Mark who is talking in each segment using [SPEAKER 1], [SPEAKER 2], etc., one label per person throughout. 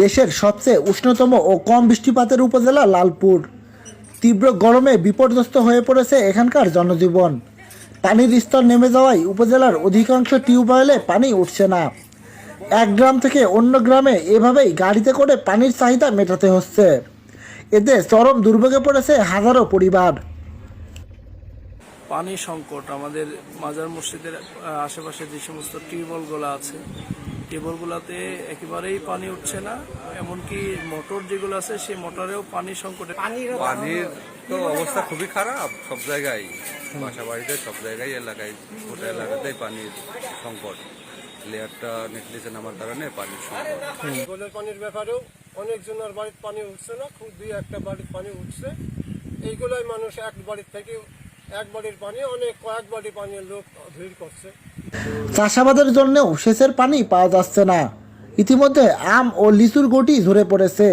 [SPEAKER 1] দেশের সবচেয়ে উষ্ণতম ও কম বৃষ্টিপাতের উপজেলা লালপুর। তীব্র গরমে বিপর্যস্ত হয়ে পড়েছে এখানকার জনজীবন। পানির স্তর নেমে যাওয়ায় উপজেলার অধিকাংশ টিউবওয়েলে পানি উঠছে না। এক গ্রাম থেকে অন্য গ্রামে এভাবেই গাড়িতে করে পানির চাহিদা মেটাতে হচ্ছে। এতে চরম দুর্ভোগে পড়েছে হাজারো পরিবার।
[SPEAKER 2] পানি সংকট, আমাদের মাজার মসজিদের আশেপাশে যে সমস্ত টিউবওয়েলগুলো আছে টিউবওয়েলগুলোতে একেবারেই পানি উঠছে না এমনকি মোটর যেগুলো আছে সেই মোটরেও পানি সংকটে
[SPEAKER 3] পানির তো অবস্থা খুবই খারাপ সব জায়গায় বাসা বাড়িতে সব জায়গায় এলাকায় গোটা এলাকাতেই পানির সংকট। লেয়ারটা নেকলেসে নামার কারণে পানির সংকট।
[SPEAKER 4] গোলের পানির ব্যাপারেও অনেকজনের বাড়ির পানি উঠছে না খুব দুই একটা বাড়ির পানি উঠছে। এইগুলোই মানুষ এক বাড়ির থেকে এক বাড়ির পানি অনেক কয়েক বাড়ি পানির লোক ভিড় করছে।
[SPEAKER 1] চাষাবাদের জন্যও সেচের পানি পাওয়া যাচ্ছে না। ইতিমধ্যে আম ও লিচুর গটি ঝরে পড়েছে।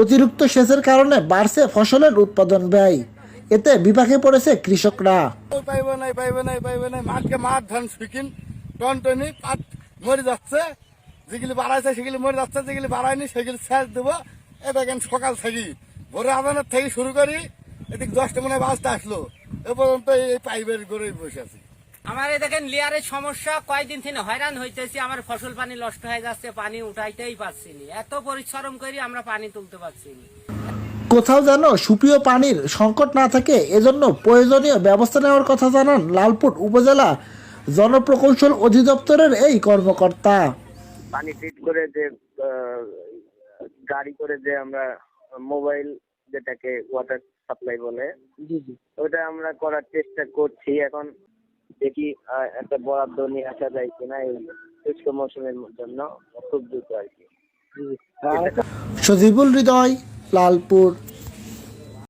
[SPEAKER 1] অতিরিক্ত সেচের কারণে বাড়ছে ফসলের উৎপাদন ব্যয়। এতে বিপাকে পড়েছে কৃষকরা।
[SPEAKER 5] পাইবে নাই পাইবে নাই পাইবে নাই মাঠকে মাঠ ধান শুকিন টনটনি পাট মরে যাচ্ছে। যেগুলি বাড়াইছে সেগুলি মরে যাচ্ছে যেগুলি বাড়ায়নি সেগুলি সেচ দেবো। এ দেখেন সকাল থেকে ভোরে আদানের থেকে শুরু করি এদিক দশটা মনে হয় বাজতে আসলো। এ পর্যন্ত এই পাইপের করে বসে আছি।
[SPEAKER 6] আমার এই দেখেন লিয়ারের সমস্যা কয়দিন থেকে হয়রান হইতেছি আমার ফসল পানি নষ্ট হয়ে যাচ্ছে পানি উঠাইতেই পারছি না। এত পরিশ্রম করি আমরা পানি তুলতে পারছি না।
[SPEAKER 1] কোথাও যেন সুপ্রিয় পানির সংকট না থাকে এজন্য প্রয়োজনীয় ব্যবস্থা নেওয়ার কথা জানান লালপুর উপজেলা জনপ্রকৌশল অধিদপ্তরের এই কর্মকর্তা।
[SPEAKER 7] পানি ফিট করে যে গাড়ি করে যে আমরা মোবাইল যেটাকে ওয়াটার সাপ্লাই বলে। ওটা আমরা করার চেষ্টা করছি। এখন দেখি একটা বরাদ্দ নিয়ে আসা যায় কিনা এই শুষ্ক মৌসুমের জন্য। খুব দ্রুত আর কি।
[SPEAKER 1] সজিবুল হৃদয় লালপুর